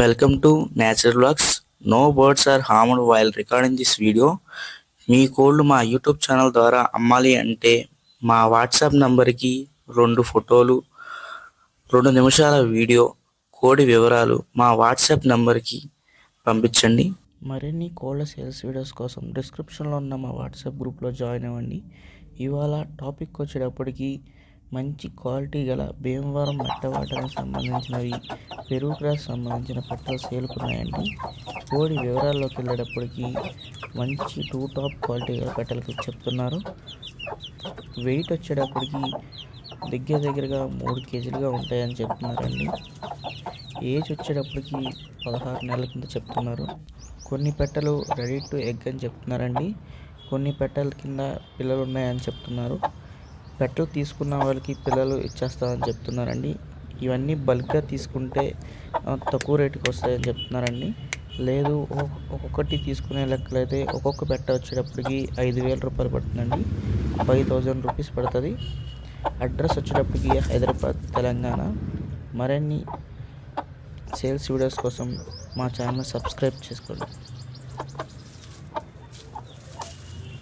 Welcome to Nature Vlogs. No birds are harmed while recording this video మీ కోళ్ళు మా YouTube channel ద్వారా అమ్మాలి అంటే మా వాట్సాప్ నంబర్కి రెండు ఫోటోలు రెండు నిమిషాల వీడియో కోడి వివరాలు మా వాట్సాప్ నంబర్కి పంపించండి. మరిన్ని కోళ్ళ సేల్స్ వీడియోస్ కోసం డిస్క్రిప్షన్లో ఉన్న మా వాట్సాప్ గ్రూప్లో జాయిన్ అవ్వండి. ఇవాళ టాపిక్ వచ్చేటప్పటికి మంచి క్వాలిటీ గల భీమవరం మెట్టవాటానికి సంబంధించినవి పెరుగు క్రాస్ సంబంధించిన పెట్టలు సేలుకున్నాయండి కోడి వివరాల్లోకి వెళ్ళేటప్పటికి మంచి టూ టాప్ క్వాలిటీ గల పెట్టలకి చెప్తున్నారు. వెయిట్ వచ్చేటప్పటికి దగ్గర దగ్గరగా మూడు కేజీలుగా ఉంటాయని చెప్తున్నారండి. ఏజ్ వచ్చేటప్పటికి పదహారు నెలల కింద చెప్తున్నారు. కొన్ని పెట్టలు రెడీ టు ఎగ్ అని చెప్తున్నారండి. కొన్ని పెట్టల కింద పిల్లలు ఉన్నాయని చెప్తున్నారు. పెట్టలు తీసుకున్న వాళ్ళకి పిల్లలు ఇచ్చేస్తామని చెప్తున్నారండి. ఇవన్నీ బల్క్గా తీసుకుంటే తక్కువ రేటుకి వస్తాయని చెప్తున్నారండి. లేదు ఒ- ఒక్కొక్కటి తీసుకునే లెక్కలైతే ఒక్కొక్క పెట్ట వచ్చేటప్పటికి ఐదు వేల రూపాయలు పడుతుందండి. ఫైవ్ థౌజండ్ రూపీస్ పడుతుంది. అడ్రస్ వచ్చేటప్పటికి హైదరాబాద్ తెలంగాణ. మరిన్ని సేల్స్ వీడియోస్ కోసం మా ఛానల్ సబ్స్క్రైబ్ చేసుకోండి.